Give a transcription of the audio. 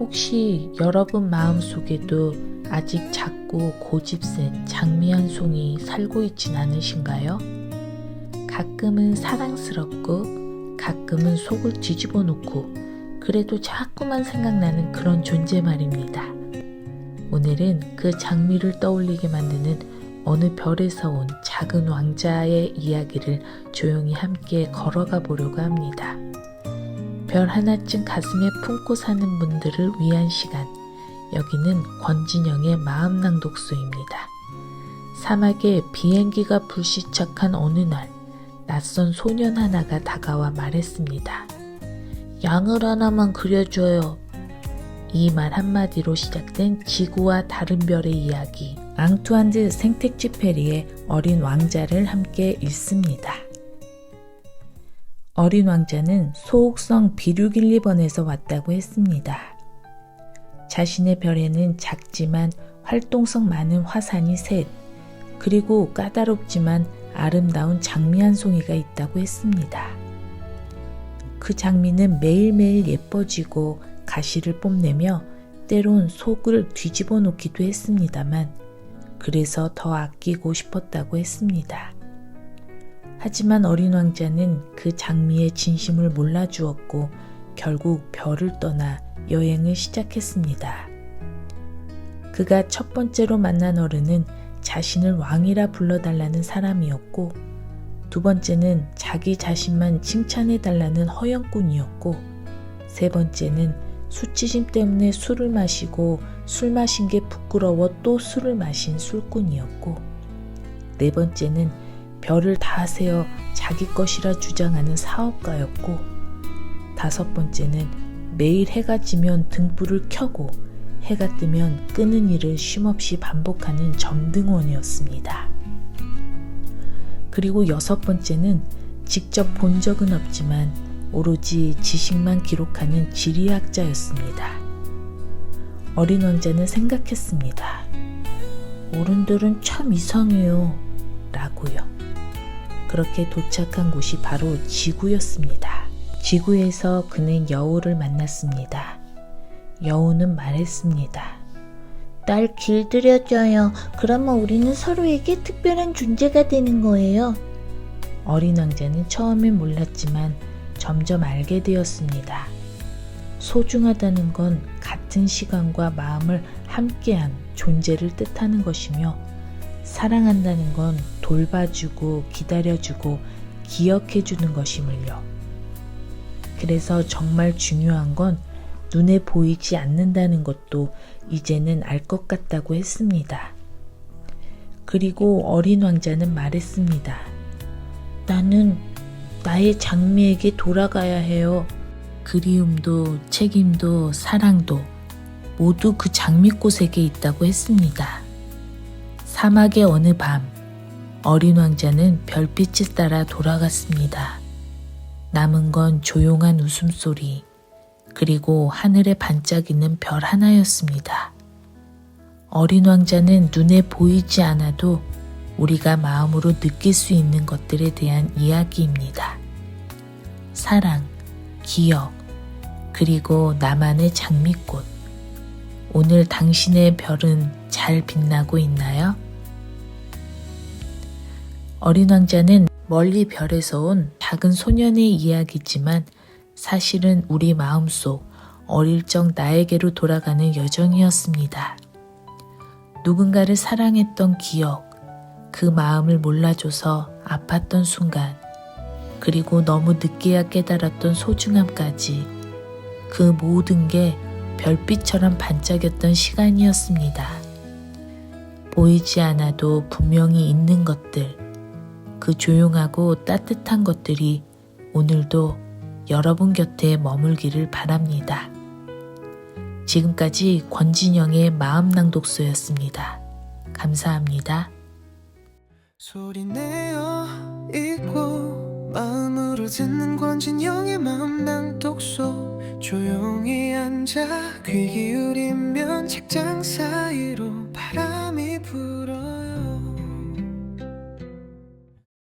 혹시 여러분 마음속에도 아직 작고 고집센 장미 한 송이 살고 있진 않으신가요? 가끔은 사랑스럽고 가끔은 속을 뒤집어 놓고 그래도 자꾸만 생각나는 그런 존재 말입니다. 오늘은 그 장미를 떠올리게 만드는 어느 별에서 온 작은 왕자의 이야기를 조용히 함께 걸어가 보려고 합니다. 별 하나쯤 가슴에 품고 사는 분들을 위한 시간. 여기는 권진영의 마음 낭독소입니다. 사막에 비행기가 불시착한 어느 날, 낯선 소년 하나가 다가와 말했습니다. 양을 하나만 그려줘요. 이 말 한마디로 시작된 지구와 다른 별의 이야기. 앙투안드 생텍쥐페리의 어린 왕자를 함께 읽습니다. 어린 왕자는 소옥성 비류길리번에서 왔다고 했습니다. 자신의 별에는 작지만 활동성 많은 화산이 셋, 그리고 까다롭지만 아름다운 장미 한 송이가 있다고 했습니다. 그 장미는 매일매일 예뻐지고 가시를 뽐내며 때론 속을 뒤집어 놓기도 했습니다만, 그래서 더 아끼고 싶었다고 했습니다. 하지만 어린 왕자는 그 장미의 진심을 몰라주었고 결국 별을 떠나 여행을 시작했습니다. 그가 첫 번째로 만난 어른은 자신을 왕이라 불러달라는 사람이었고 두 번째는 자기 자신만 칭찬해달라는 허영꾼이었고 세 번째는 수치심 때문에 술을 마시고 술 마신 게 부끄러워 또 술을 마신 술꾼이었고 네 번째는 별을 다 세어 자기 것이라 주장하는 사업가였고 다섯 번째는 매일 해가 지면 등불을 켜고 해가 뜨면 끄는 일을 쉼없이 반복하는 점등원이었습니다. 그리고 여섯 번째는 직접 본 적은 없지만 오로지 지식만 기록하는 지리학자였습니다. 어린 왕자는 생각했습니다. 어른들은 참 이상해요. 라고요. 그렇게 도착한 곳이 바로 지구였습니다. 지구에서 그는 여우를 만났습니다. 여우는 말했습니다. 날 길들여줘요. 그러면 우리는 서로에게 특별한 존재가 되는 거예요. 어린 왕자는 처음엔 몰랐지만 점점 알게 되었습니다. 소중하다는 건 같은 시간과 마음을 함께한 존재를 뜻하는 것이며 사랑한다는 건 돌봐주고 기다려주고 기억해주는 것임을요. 그래서 정말 중요한 건 눈에 보이지 않는다는 것도 이제는 알 것 같다고 했습니다. 그리고 어린 왕자는 말했습니다. 나는 나의 장미에게 돌아가야 해요. 그리움도 책임도 사랑도 모두 그 장미꽃에게 있다고 했습니다. 사막의 어느 밤, 어린 왕자는 별빛을 따라 돌아갔습니다. 남은 건 조용한 웃음소리, 그리고 하늘에 반짝이는 별 하나였습니다. 어린 왕자는 눈에 보이지 않아도 우리가 마음으로 느낄 수 있는 것들에 대한 이야기입니다. 사랑, 기억, 그리고 나만의 장미꽃. 오늘 당신의 별은 잘 빛나고 있나요? 어린 왕자는 멀리 별에서 온 작은 소년의 이야기지만 사실은 우리 마음속 어릴 적 나에게로 돌아가는 여정이었습니다. 누군가를 사랑했던 기억, 그 마음을 몰라줘서 아팠던 순간, 그리고 너무 늦게야 깨달았던 소중함까지 그 모든 게 별빛처럼 반짝였던 시간이었습니다. 보이지 않아도 분명히 있는 것들, 그 조용하고 따뜻한 것들이 오늘도 여러분 곁에 머물기를 바랍니다. 지금까지 권진영의 마음 낭독소였습니다. 감사합니다. 소리내어 읽고 마음으로 듣는 권진영의 마음 난 독서 조용히 앉아 귀 기울이면 책장 사이로